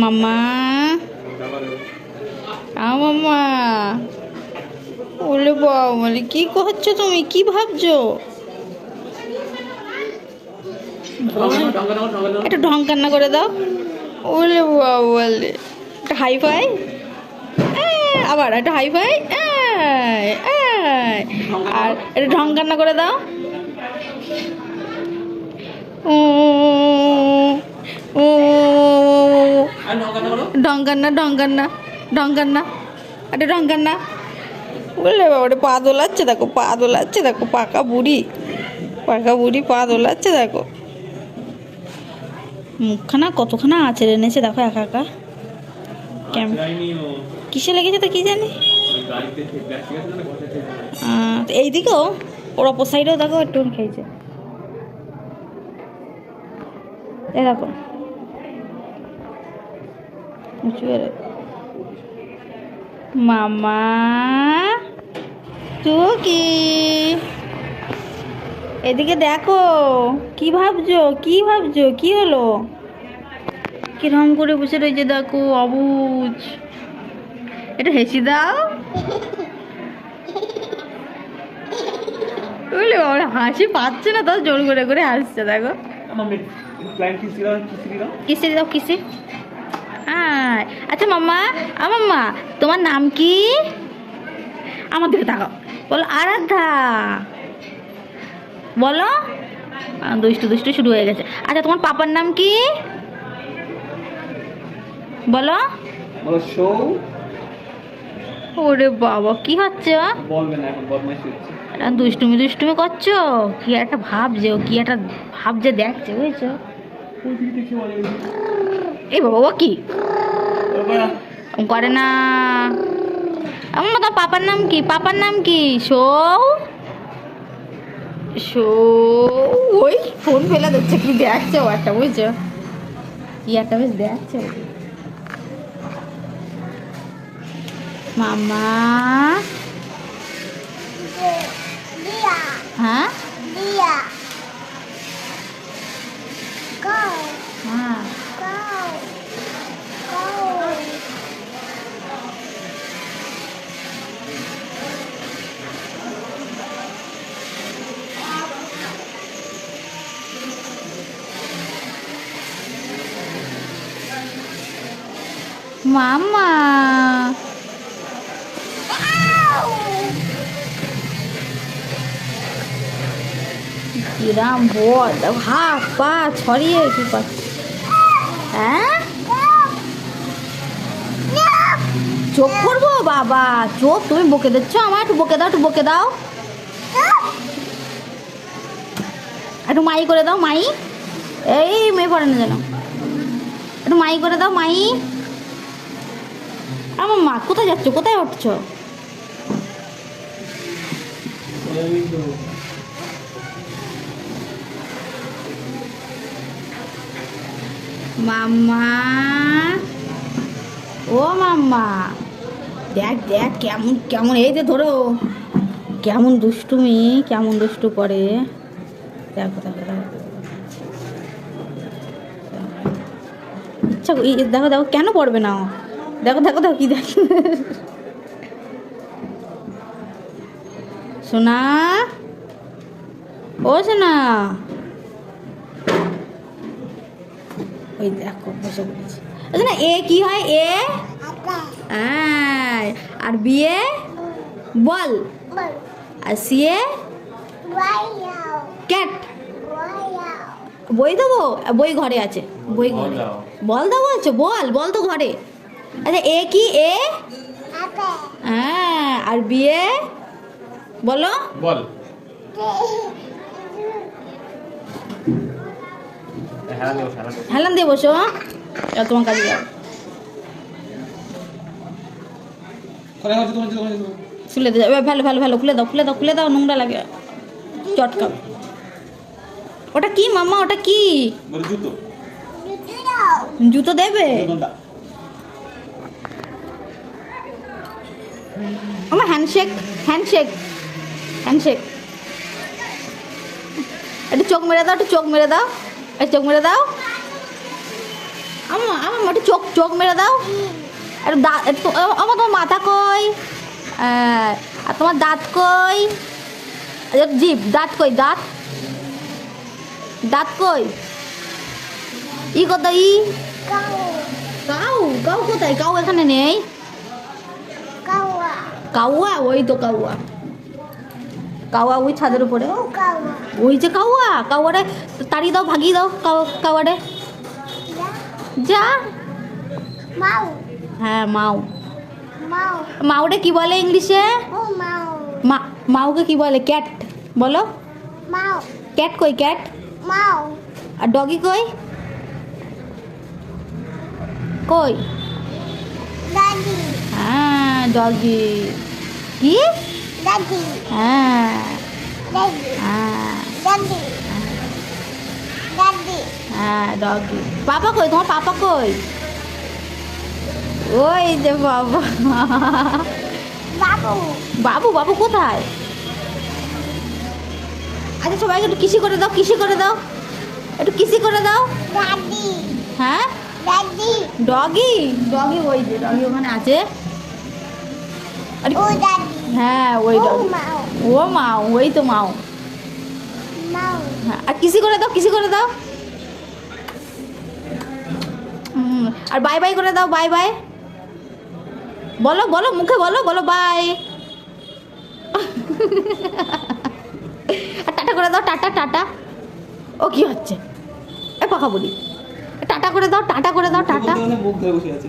মাম্মা আ মাম্মা ওলে বাবলি কি করছ তুমি? কি ভাবছ? একটা ঢং কান্না করে দাও। ওলে বাবলি একটা হাই ফাই আবার একটা হাই ফাই আর একটা ঢং কান্না করে দাও। ঢঙ্কান্না ঢঙ্কান্না ঢঙ্কান্না একটা ঢঙ্কান্না বললে বাবারে, পা দোলাচ্ছে দেখো, পা দোলাচ্ছে দেখো, পাকা বুড়ি পাকা বুড়ি, পা দোলাচ্ছে দেখো। মুখখানা কতখানা আছে এনেছে দেখো একা একা। কেমন কিসে লেগেছে তো কি জানি? এইদিকেও, ওর অপর সাইডেও দেখো একটু খেয়েছে। এই দেখো। মামা কি এদিকে দেখো কি ভাবছ? কি ভাবছ? কি হলো? কিরম করে বসে রয়েছে দেখো অবুজ। এটা হেসি দাও। বুঝলি ওর হাসি পাচ্ছে না তো জোর করে করে হাসছে দেখো। কিসে দাও কিসে? আচ্ছা মাম্মা। আ মাম্মা তোমার নাম কি? আমার দিকে তাকাও। বলো আরাধ্যা। বলো। দুষ্টু দুষ্টু শুরু হয়ে গেছে। আচ্ছা তোমার পাপার নাম কি? বলো। ওরে বাবা কি হচ্ছে বলবে না এখন বদমাইশি হচ্ছে। দুষ্টুমি দুষ্টুমি করছ? কি একটা ভাবছে ও কি একটা ভাবছে দেখছে বুঝছ? এই বাবা ও কি? করে না। আমার তোমার পাপার নাম কি? পাপার নাম কি? সৌ? সৌ? ওই ফোন ফেলে দিচ্ছে কি দেখছে ও একটা বুঝছ? কি একটা বেশ দেখছে। মামা হ্যাঁ? মামা। কিরাম বল। হাত, পা ছড়িয়ে কি হ্যাঁ? চোখ করব? বাবা, চোখ তুমি বকে দিচ্ছ আমার একটু বকে দাও, একটু বকে দাও। একটু মাই করে দাও, মাই। এই, মেয়ে পড়ে না যেন একটু মাই করে দাও, মাই। আমার মা, কোথায় যাচ্ছ? কোথায় উঠছো? মাম্মা। ও মাম্মা, দেখ দেখ কেমন কেমন, এই যে ধরো, কেমন দুষ্টুমি, কেমন দুষ্টু করে। দেখো দেখো দেখো। দেখো দেখো কেন পড়বে না? দেখো দেখো দেখো কি দেখ সোনা? ও সোনা। ওই দেখো বসে পড়েছি। আচ্ছা না এ কি হয়? এ? হ্যাঁ আর বিয়ে? বল। আর সিয়ে ক্যাট। বই দেবো? বই ঘরে আছে। বই ঘরে বল দেবো আছে বল বল তো ঘরে। আচ্ছা এ কি? এ? হ্যাঁ আর বিয়ে বলো। বল। হ্যাঁ হেলান দিয়ে বসো এবার তোমার কাছে যাও। খুলে দাও ভালো ভালো ভালো খুলে দাও খুলে দাও খুলে দাও নোংরা লাগে। চটকা। ওটা কি মামা ওটা কি? জুতো। জুতো দেবে? আমার হ্যান্ডশেক হ্যান্ডশেক হ্যান্ডশেক একটু চোখ মেরে দাও একটু চোখ মেরে দাও। একটু চোখ মেরে দাও। আমার আমার একটু চোখ চোখ মেরে দাও। একটু দাঁত আমার তোমার মাথা কই? আর তোমার দাঁত কই? জিভ দাঁত কই দাঁত? দাঁত কই? ই কোথায় ই? কাউ কাউ কোথায়? কাউ এখানে নেই। কাউয়া ওই তো কাউয়া। কাউয়া ওই ছাদের উপরে। ওই যে কাউয়া কাউয়ারে তাড়িয়ে দাও ভাগিয়ে দাও কাউ কাউয়ারে। যা। হ্যাঁ মাও মাউরে কি বলে ইংলিশে? মা মাউকে কি বলে? ক্যাট। বলো। ক্যাট কই ক্যাট? আর ডগি কই? কই? ডগি কি হ্যাঁ হ্যাঁ হ্যাঁ ডগি পাপা কই তোমার পাপা কই ওই যে বাবা বাবু বাবু কোথায়? আচ্ছা সবাইকে একটু কিসি করে দাও কিসি করে দাও। একটু কিসি করে দাও। হ্যাঁ? ডগি ডগি ওই যে ডগি ওখানে আছে। হ্যাঁ ওই ও মাও। ওই তো মাও। হ্যাঁ আর কিসি করে দাও কিসি করে দাও। হুম, আর বাই বাই করে দাও বাই বাই। বলো বলো মুখে বলো বলো বাই। আর টাটা করে দাও টাটা টাটা। ও কি হচ্ছে? এ পাখা বলি। টাটা করে দাও টাটা করে দাও টাটা। মুখ ধরে বসে আছে।